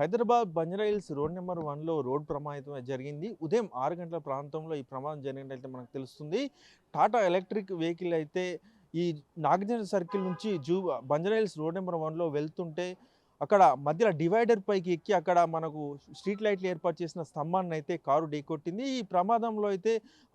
Hyderabad Banjara hills road number వన్లో road ప్రమాదం జరిగింది. ఉదయం ఆరు గంటల ప్రాంతంలో ఈ ప్రమాదం జరిగినట్లయితే మనకు తెలుస్తుంది. టాటా ఎలక్ట్రిక్ వెహికల్ అయితే ఈ నాగార్జున సర్కిల్ నుంచి జూ బంజారా హిల్స్ రోడ్ నెంబర్ వన్లో వెళ్తుంటే అక్కడ మధ్యలో డివైడర్ పైకి ఎక్కి అక్కడ మనకు స్ట్రీట్ లైట్లు ఏర్పాటు చేసిన స్తంభాన్ని అయితే కారు ఢీకొట్టింది. ఈ ప్రమాదంలో అయితే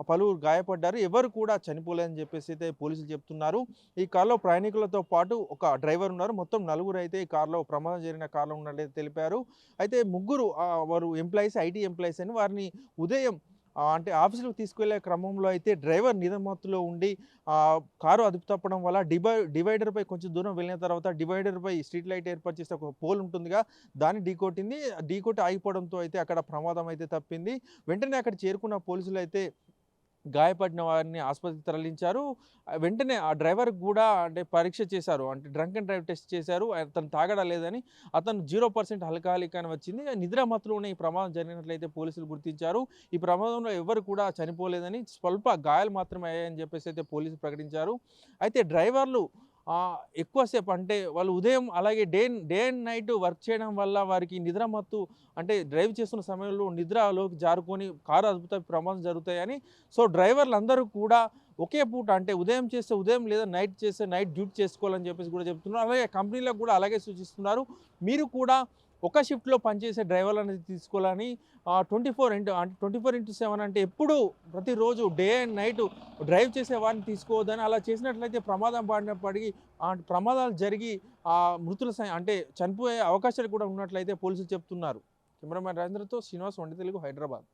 పలువురు గాయపడ్డారు. ఎవరు కూడా చనిపోలేదని చెప్పేసి అయితే పోలీసులు చెప్తున్నారు. ఈ కారులో ప్రయాణికులతో పాటు ఒక డ్రైవర్ ఉన్నారు. మొత్తం నలుగురు అయితే ఈ కారులో ప్రమాదం జరిగిన కారులో ఉన్నట్లయితే తెలిపారు. అయితే ముగ్గురు వారు ఎంప్లాయీస్ ఐటీ ఎంప్లాయీస్ అని వారిని ఉదయం అంటే ఆఫీసులకు తీసుకువెళ్ళే క్రమంలో అయితే డ్రైవర్ నిధమత్తులో ఉండి కారు అదుపు తప్పడం వల్ల డివై డివైడర్పై కొంచెం దూరం వెళ్ళిన తర్వాత డివైడర్పై స్ట్రీట్ లైట్ ఏర్పాటు చేస్తే ఒక పోల్ ఉంటుందిగా. దాన్ని ఢీకొట్టింది ఢీకొట్టి ఆగిపోవడంతో అయితే అక్కడ ప్రమాదం అయితే తప్పింది. వెంటనే అక్కడ చేరుకున్న పోలీసులు అయితే గాయపడిన వారిని ఆసుపత్రికి తరలించారు. వెంటనే ఆ డ్రైవర్ కూడా అంటే పరీక్ష చేశారు. అంటే డ్రంక్ అండ్ డ్రైవ్ టెస్ట్ చేశారు. అతను తాగడా లేదని అతను జీరో పర్సెంట్ ఆల్కహాలిక్ అని వచ్చింది నిద్రామత్తులోనే ఈ ప్రమాదం జరిగినట్లయితే పోలీసులు గుర్తించారు. ఈ ప్రమాదంలో ఎవరు కూడా చనిపోలేదని స్వల్ప గాయాలు మాత్రమే అయ్యాయని చెప్పేసి అయితే పోలీసులు ప్రకటించారు. అయితే డ్రైవర్లు ఎక్కువసేపు అంటే వాళ్ళు ఉదయం అలాగే day day and night work చేయడం వల్ల వారికి నిద్ర మత్తు అంటే డ్రైవ్ చేస్తున్న సమయంలో నిద్రలోకి జారుకొని కారు అద్భుత ప్రమాదం జరుగుతాయని. సో డ్రైవర్లు అందరూ కూడా ఒకే పూట అంటే ఉదయం చేస్తే ఉదయం లేదా నైట్ చేస్తే నైట్ డ్యూటీ చేసుకోవాలని చెప్పేసి కూడా చెప్తున్నారు. అలాగే కంపెనీలకు కూడా అలాగే సూచిస్తున్నారు. మీరు కూడా ఒక షిఫ్ట్లో పనిచేసే డ్రైవర్లు అనేది తీసుకోవాలని ట్వంటీ ఫోర్ ఇంటూ అంటే ట్వంటీ ఫోర్ ఇంటూ సెవెన్ అంటే ఎప్పుడు ప్రతిరోజు డే అండ్ నైట్ డ్రైవ్ చేసే వారిని తీసుకోవద్దని అలా చేసినట్లయితే ప్రమాదం పడినప్పటికీ ప్రమాదాలు జరిగి ఆ మృతుల అంటే చనిపోయే అవకాశాలు కూడా ఉన్నట్లయితే పోలీసులు చెప్తున్నారు. కెమెరామ్యాన్ రాజేంద్రతో శ్రీనివాస్ వండి తెలుగు హైదరాబాద్.